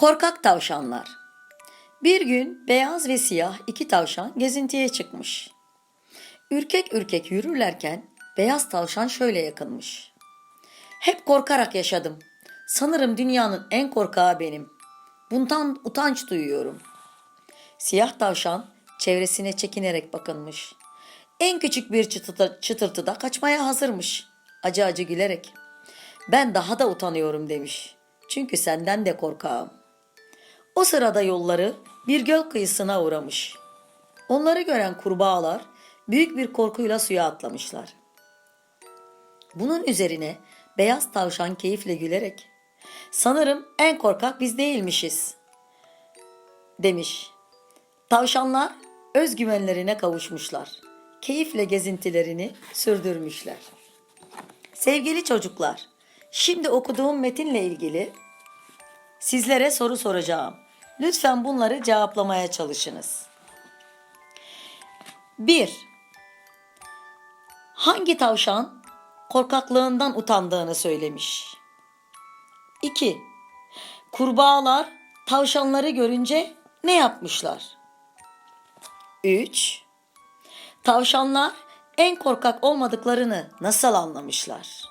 Korkak tavşanlar. Bir gün beyaz ve siyah iki tavşan gezintiye çıkmış. Ürkek ürkek yürürlerken beyaz tavşan şöyle yakınmış. Hep korkarak yaşadım. Sanırım dünyanın en korkağı benim. Bundan utanç duyuyorum. Siyah tavşan çevresine çekinerek bakınmış. En küçük bir çıtıda, çıtırtıda kaçmaya hazırmış. Acı acı gülerek. Ben daha da utanıyorum demiş. Çünkü senden de korkağım. O sırada yolları bir göl kıyısına uğramış. Onları gören kurbağalar büyük bir korkuyla suya atlamışlar. Bunun üzerine beyaz tavşan keyifle gülerek sanırım en korkak biz değilmişiz demiş. Tavşanlar özgüvenlerine kavuşmuşlar. Keyifle gezintilerini sürdürmüşler. Sevgili çocuklar, şimdi okuduğum metinle ilgili sizlere soru soracağım. Lütfen bunları cevaplamaya çalışınız. 1. Hangi tavşan korkaklığından utandığını söylemiş? 2. Kurbağalar tavşanları görünce ne yapmışlar? 3. Tavşanlar en korkak olmadıklarını nasıl anlamışlar?